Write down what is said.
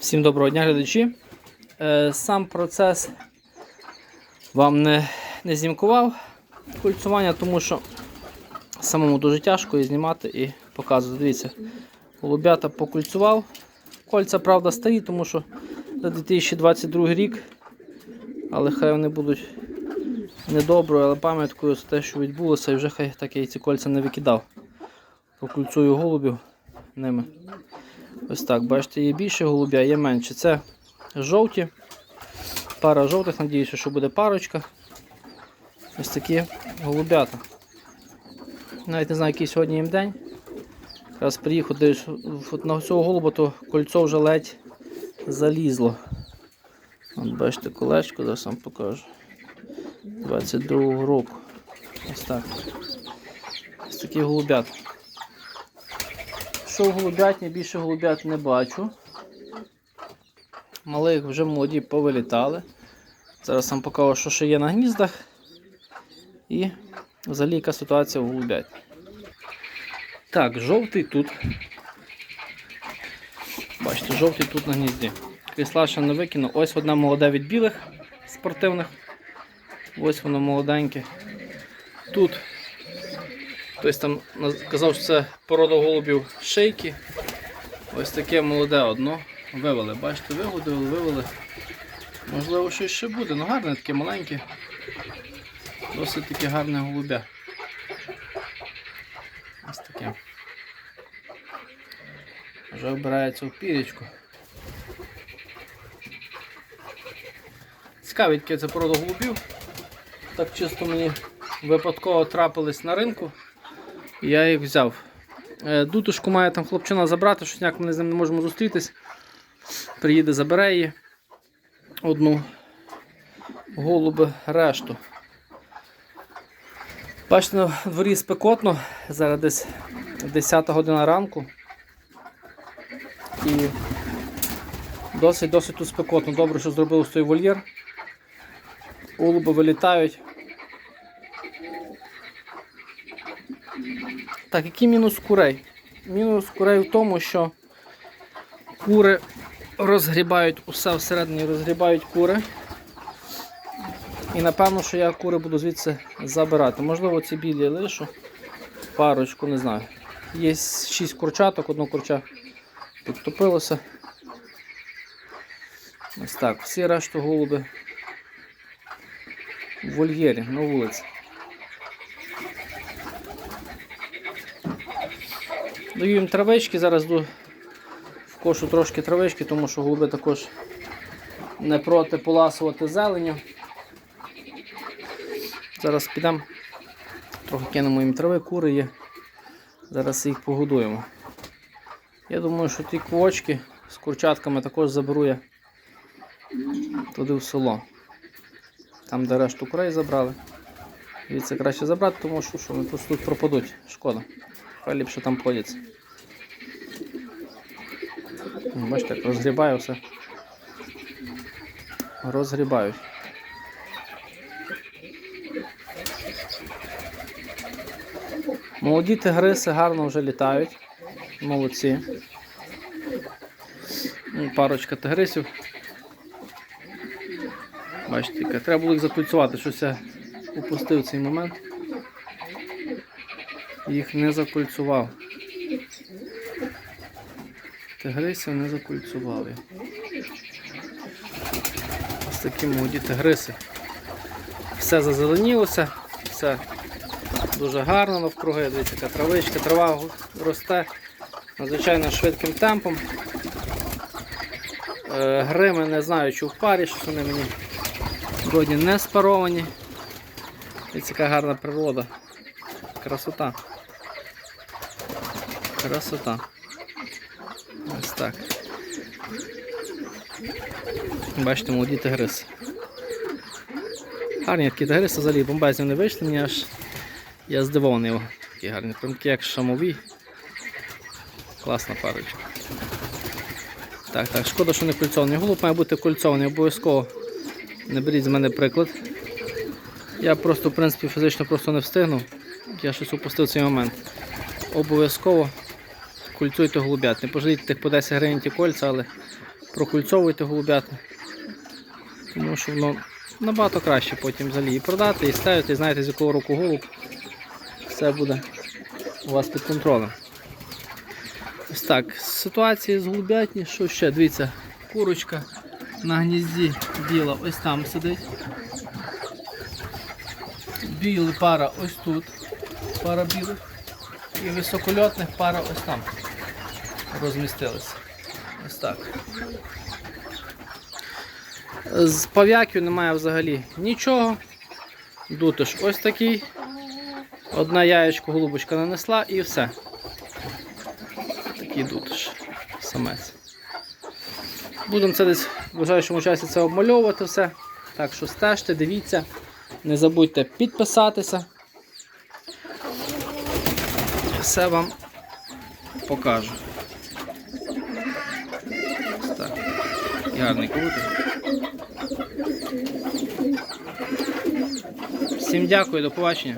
Всім доброго дня, глядачі. Е, Сам процес вам не, не знімкував кольцування, тому що самому дуже тяжко і знімати і показувати. Дивіться, голубята покульцював. Кольця, правда, старі, тому що за 2022 рік, але хай вони будуть недоброю, але пам'яткою за те, що відбулося, і вже хай так я ці кольця не викидав. Покульцую голубів ними. Ось так, бачите, є більше голубя, є менше. Це жовті. Пара жовтих, надіюся, що буде парочка. Ось такі голубята. Навіть не знаю, який сьогодні їм день. Якраз приїхав десь на цього голуба, то кольцо вже ледь залізло. От бачите, колечко, зараз вам покажу. 22 року. Ось так. Ось такі голубята. Що голубятні, більше голубят не бачу. Малих вже молоді повилітали. Зараз вам покажу, що ще є на гніздах. І взагалі яка ситуація в голубятні. Так, жовтий тут. Бачите, жовтий тут на гнізді. Крісла ще не викину. Ось одна молода від білих спортивних. Ось воно молоденьке. Тут Хтось там казав, що це порода голубів шейки. Ось таке молоде одно. Вивели. Бачите, вигодили, вивели. Можливо, щось ще буде. Ну гарне, таке маленьке. Досить таке гарне голубя. Ось таке. Вже обирається в пірічку. Цікавить, яке це порода голубів. Так чисто мені випадково трапились на ринку. Я їх взяв. Е, Дутушку має там хлопчина забрати, щось ніяк ми з ним не можемо зустрітись. Приїде, забере її одну голуби решту. Бачите, на дворі спекотно, зараз десь 10 година ранку. І досить-досить тут спекотно. Добре, що зробили той вольєр. Голуби вилітають. Так, який мінус курей? Мінус курей в тому, що кури розгрібають усе всередині, розгрібають кури. І напевно, що я кури буду звідси забирати. Можливо, ці білі лишу. Парочку, не знаю. Є 6 курчаток, одно курча підтопилося. Ось так, всі решту голуби в вольєрі на вулиці. Даю їм травички, зараз в кошу трошки травички, тому що голуби також не проти поласувати зеленю. Зараз підемо, трохи кинемо їм трави, кури є. Зараз їх погодуємо. Я думаю, що ті квочки з курчатками також заберу я туди в село. Там, де решту курей забрали. Це краще забрати, тому що вони тут пропадуть. Шкода. Хай ліпше там плодяться. Бачите, розгрібаю все. Розгрібають. Молоді тигриси гарно вже літають. Молодці. Ну, Парочка тигрисів. Бачите, треба було їх закульцювати, щось я упустив цей момент. Їх не закульцював. Тигрисів не закульцювали. Ось такі молоді тигриси. Все зазеленілося, все дуже гарно навкруги. Дивіться, яка травичка, трава росте надзвичайно швидким темпом. Е, Грими не знаю, чи в парі, що вони мені вроді не спаровані. Дивіться, яка гарна природа. Красота. Красота. Ось так. Бачите, молоді тигриси. Гарні такі тигриси, взагалі бомбезні не вийшли, мені аж я здивований його. Такі гарні, прям як шамові. Класна парочка. Так, так, шкода, що не кольцований. Голуб має бути кольцований, обов'язково. Не беріть з мене приклад. Я просто, в принципі, фізично просто не встигнув. Я щось упустив цей момент. Обов'язково кульцуйте голубят. Не пожалійте тих по 10 гривень кольця, але прокульцовуйте голубят. Тому що воно набагато краще потім взагалі і продати, і ставити, і знаєте з якого року голуб. Все буде у вас під контролем. Ось так, з з голубятні, що ще? Дивіться, курочка на гнізді біла ось там сидить. Біла пара ось тут, пара білих. І високольотних пара ось там розмістилися. Ось так. З пав'яків немає взагалі нічого. Дутиш ось такий. Одна яєчко голубочка нанесла і все. Такий дутиш. Самець. Будемо це десь в ближайшому часі це обмальовувати все. Так що стежте, дивіться. Не забудьте підписатися. Все вам покажу. Ось так. І гарний. Всім дякую, до побачення.